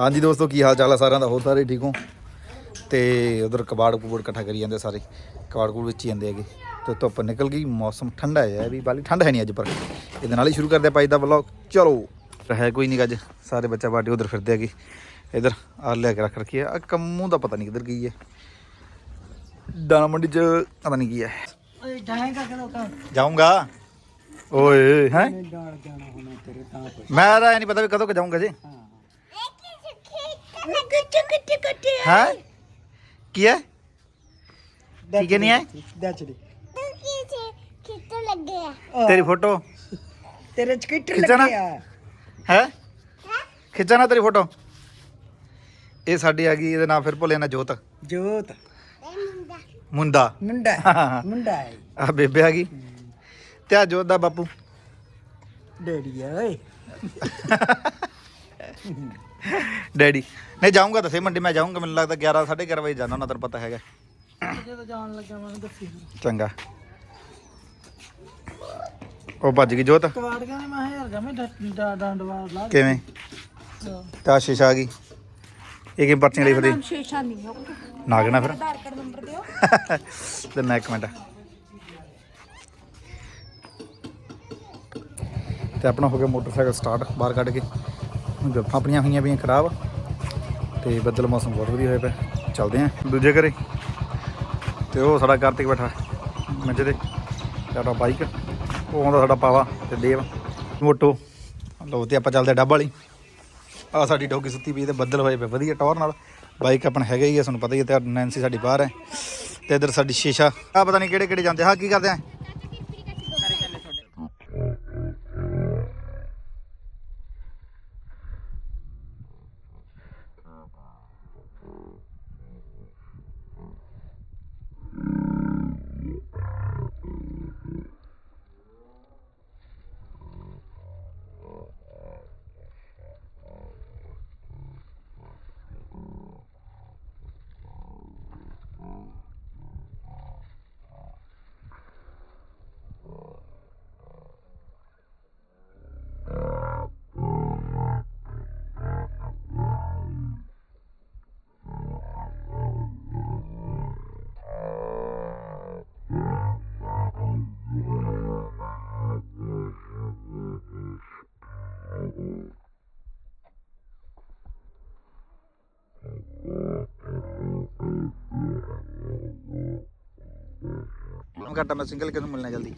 ਹਾਂਜੀ ਦੋਸਤੋ ਕੀ ਹਾਲ ਚਾਲ ਆ ਸਾਰਿਆਂ ਦਾ? ਹੋਰ ਸਾਰੇ ਠੀਕ ਹੋ? ਤੇ ਉਧਰ ਕਬਾੜ ਕਬੂੜ ਇਕੱਠਾ ਕਰੀ ਜਾਂਦੇ ਸਾਰੇ। ਕਬਾੜ ਕਬੂੜ ਵਿੱਚ ਹੀ ਜਾਂਦੇ ਹੈਗੇ। ਤੇ ਧੁੱਪ ਨਿਕਲ ਗਈ ਮੌਸਮ ਠੰਡਾ ਹੈ ਵੀ ਬਾਲੀ ਠੰਡ ਹੈ ਨਹੀਂ ਅੱਜ ਪਰ। ਇਹਦੇ ਨਾਲ ਹੀ ਸ਼ੁਰੂ ਕਰਦੇ ਆਪਾਂ ਅੱਜ ਦਾ ਵਲੌਗ ਚਲੋ ਹੈ ਕੋਈ ਨਹੀਂ ਅੱਜ। ਸਾਰੇ ਬੱਚਾ ਬਾਡੀ ਉਧਰ ਫਿਰਦੇ ਹੈਗੇ। ਇਧਰ ਆ ਲਿਆ ਕੇ ਰੱਖ ਰੱਖੀ ਆ। ਆਹ ਕੰਮੂ ਦਾ ਪਤਾ ਨਹੀਂ ਕਿੱਧਰ ਗਈ ਹੈ। ਦਾਣਾ ਮੰਡੀ ਚ ਪਤਾ ਨਹੀਂ ਕੀ ਹੈ। ਜਾਊਂਗਾ? ਓਏ ਹੈ? ਮੈਂ ਤਾਂ ਇਹ ਨਹੀਂ ਪਤਾ ਵੀ ਕਦੋਂ ਕ ਜਾਊਂਗਾ ਜੀ। ਹਾਂ ਗੱਟੇ ਗੱਟੇ ਗੱਟੇ ਹੈ ਕੀ ਹੈ ਠੀਕ ਹੈ ਨਹੀਂ ਹੈ? ਦਚੜੀ ਕਿੱਥੇ ਲੱਗੇ ਆ ਤੇਰੀ ਫੋਟੋ ਤੇਰੇ ਚ ਕਿੱਟ ਖਿੱਚਣਾ? ਲੱਗਿਆ ਹੈ ਖਿੱਚਾਂ ਨਾ ਤੇਰੀ ਫੋਟੋ ਇਹ ਸਾਡੀ ਆ ਗਈ ਇਹਦਾ ਨਾਮ ਫਿਰ ਭੁੱਲਿਆ ਨਾ ਜੋਤ ਜੋਤ ਇਹ ਮੁੰਡਾ ਮੁੰਡਾ ਮੁੰਡਾ ਮੁੰਡਾ ਹੈ ਆ ਬੇਬੇ ਆ ਗਈ ਤੇ ਆ ਜੋਤ ਦਾ ਬਾਪੂ ਆ ਓਏ ਡੈਡੀ। ਨਹੀਂ ਜਾਊਂਗਾ ਤਾਂ ਸੇ ਮੰਡੀ ਮੈਂ ਜਾਊਂਗਾ ਮੈਨੂੰ ਲੱਗਦਾ 11 11:30 ਵਜੇ ਜਾਣਾ ਉਹਨਾਂ ਤੈਨੂੰ ਪਤਾ ਹੈਗਾ। ਜਦੋਂ ਜਾਣ ਲੱਗਾ ਮੈਂ ਦੱਸੀ ਚੰਗਾ। ਉਹ ਭੱਜ ਗਈ ਜੋਤ। ਕਵਾੜ ਕਹਿੰਦੇ ਮੈਂ ਯਾਰ ਜਮੇ ਡੰਡ ਵਾਰ ਲਾ ਕਿਵੇਂ? ਤਾਂ ਸ਼ੀਸ਼ਾ ਆ ਗਈ। ਇਹ ਕੀ ਪਰਚੀਆਂ ਲਈ ਫਿਰਦੀ? ਸ਼ੀਸ਼ਾ ਨਹੀਂ ਹੋ ਨਾਗਣਾ ਫਿਰ। ਆਧਾਰ ਕਾਰਡ ਨੰਬਰ ਦਿਓ। ਤੇ ਨਾ ਇੱਕ ਮਿੰਟ। ਤੇ ਆਪਣਾ ਹੋ ਗਿਆ ਮੋਟਰਸਾਈਕਲ ਸਟਾਰਟ ਬਾਹਰ ਕੱਢ ਕੇ। ਜੱਫਾਂ ਗੱਫਾਂ ਆਪਣੀਆਂ ਹੋਈਆਂ ਪਈਆਂ ਖਰਾਬ ਤੇ ਬੱਦਲ ਮੌਸਮ ਬਹੁਤ ਵਧੀਆ ਹੋਇਆ ਪਿਆ। ਚੱਲਦੇ ਆਂ। ਦੂਜੇ ਘਰੇ। ਤੇ ਉਹ ਸਾਡਾ ਕਾਰਤਿਕ ਬੈਠਾ, ਮੰਜੇ ਤੇ। ਸਾਡਾ ਬਾਈਕ ਉਹ ਆਉਂਦਾ ਸਾਡਾ ਪਾਵਾ ਤੇ ਦੇਵ। ਮੋਟੋ। ਲੋ ਤੇ ਆਪਾਂ ਚੱਲਦੇ ਆ ਡੱਬ ਵਾਲੀ। ਆ ਸਾਡੀ ਡੋਗੀ ਸੁੱਤੀ ਪਈ ਤੇ ਬੱਦਲ ਹੋਏ ਪਏ। ਵਧੀਆ ਟੌਰ ਨਾਲ। ਬਾਈਕ ਆਪਣਾ ਹੈਗਾ ਹੀ ਆ, ਤੁਹਾਨੂੰ ਪਤਾ ਹੀ ਹੈ ਤੇ ਨੈਂਸੀ ਸਾਡੀ ਬਾਹਰ ਹੈ। ਤੇ ਇਧਰ ਸਾਡੀ ਸ਼ੀਸ਼ਾ। ਆ ਪਤਾ ਨਹੀਂ ਕਿਹੜੇ ਕਿਹੜੇ ਜਾਂਦੇ ਹਾਂ ਕੀ ਕਰਦੇ ਆ? ਘਟਾ ਮੈਂ ਸਿੰਗਲ ਕਿਨੂੰ ਮਿਲਣਾ ਜਲਦੀ?